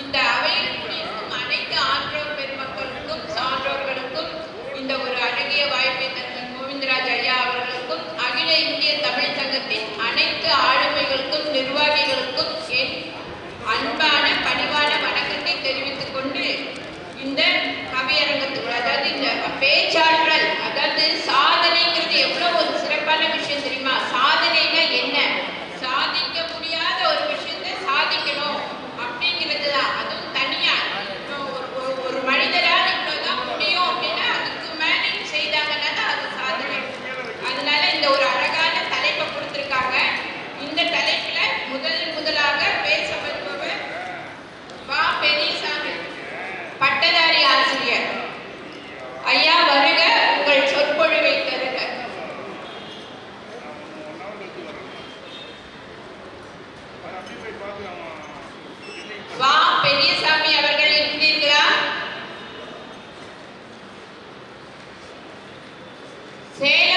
இந்த வா பெரியசாமி அவர்கள் இருக்கிறீர்களா? சரி